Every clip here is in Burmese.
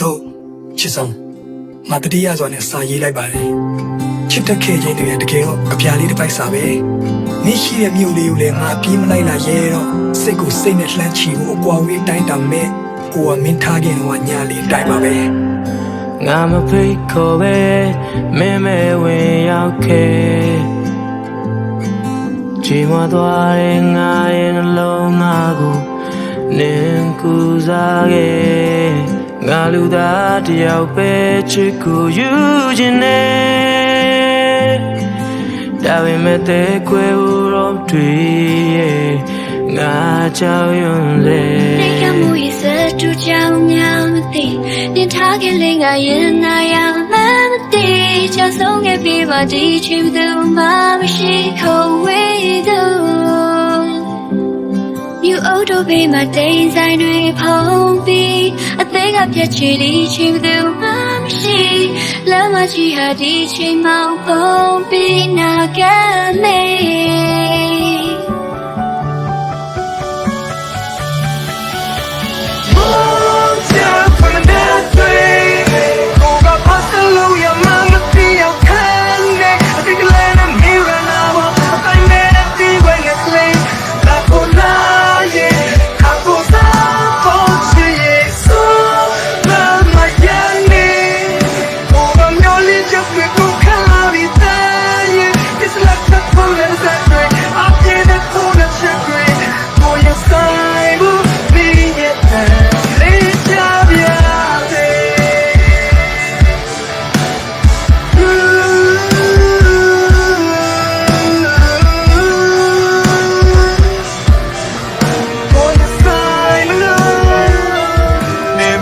တို့ချစ်ဆုံးမတတိယစွာနဲ့စာရေးလိုက်ပါတယ်ချစ်တဲ့ခဲ့ခြင်းတွေတကယ်တော့အပြာလေးတစ်ပိုက်စာပဲနေရှိတဲ့မြို့လေးကိုလည်းငါပြေးမလိုက်လာရဲတော့စိတ်ကိုစိတ်နဲ့လှမ်းချီဖို့အကွာဝေးတိုင်းတာမဲ့ကိုကမင်းထားခင်ကညာလေးတိုင်းပါပဲငါမဖိတ်ခေါ်ပဲမင်းမဲဝင်ရောက်ခဲ့ချိန်မသွားတဲ့ငါရဲ့နှလုံးသားကိုနင်ကူစားခဲ့ ငါလူသားတယောက်ပဲချစ်ကိုယူခြင်းနဲ့ဒါပေမဲ့တဲ့ခွဲဦးတော့တွေ့ရဲ့ငါကြောက်ရွံ့လေနေရမှုရစတူကြောင်ညာမသိနေထားခဲ့လေငါရင်နာရမမသိချောက်ဆုံးခဲ့ပြီပါဒီချစ်သူမှမရှိခေါ်ဝေးသူမြူအိုတိုဘေးမှာတိမ်ဆိုင်တွေဖုံးပြီး pong be I think I get you the chim the mom she Love my chi ha di chim mau pong be na get me 家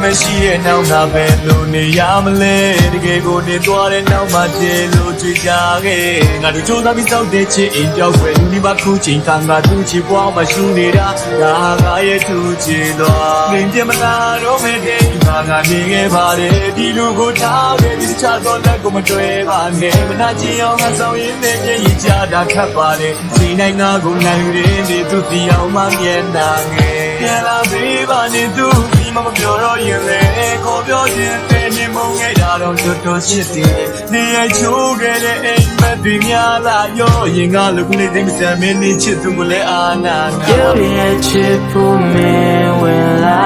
မရှိတဲ့နောက်ငါပဲလို့နေရမလဲတကယ်ကိုနေသွားတဲ့နောက်မှကျေလို့ကြွကြခဲ့ငါတို့ကြိုးစားပြီးစောက်တဲ့ချစ်အိမ်ပြောက်ွယ်လူဒီမှာခုချိန်ကငါသူ့ချစ်ပွားမှရှူနေတာဒါငါရဲ့သူချစ်တော်ငင်ပြမလာတော့မဲ့တဲ့ဒီမှာငါနေခဲ့ပါတယ်ဒီလူကိုထားခဲ့ဒီချတော့လက်ကိုမတွေ့ပါနဲ့မနာချင်အောင်ငါဆောင်ရင်းနဲ့ပြည့်ကြတာခတ်ပါတယ်ဒီနိုင်ငါကိုနိုင်ရင်းနေသူတီအောင်မှမျက်နာငယ်ပြန်လာပေးပါနေသူဒီ မမပြောတော့ရင်လေခေါ်ပြောခြင်းတဲ့နေမုံခဲ့တာတော့တော်တော်ချစ်တယ်နေရချိုးခဲ့တဲ့အိမ်မက်တွေများလာရောရင်ကလူကလေးသိမစမ်းမင်းနေချစ်သူမလဲအာနာငါ You be chip for me when la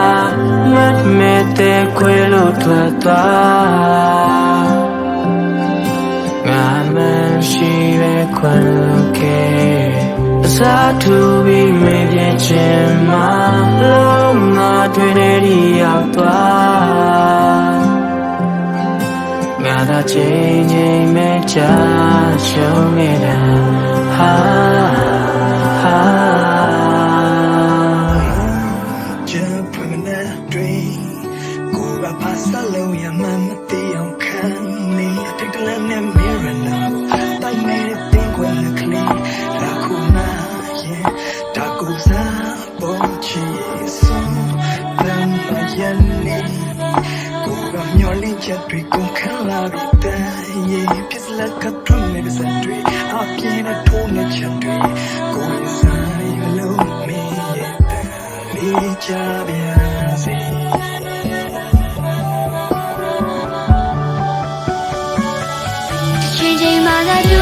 mat me te kwelo twa twa Nga man shi be kwan lo ke Sa tu bi me bie chin ma lo ma twe ne ri yak twa Nga da chain chain me cha show me da ha ha ကျဖွင့်မနဲ့တွေ့ကိုကပါစလုံးရမှမ ချက်တွေကိုခံလာပြီးတန်ရဲ့ပြစ်လက်ကထုံးနေတဲ့စက်တွေအပြင်းနဲ့ထိုးနေချက်တွေကိုယ်စားရလို့မင်းရဲ့တန်လေးချပြစေချိန်ချိန်မှသာ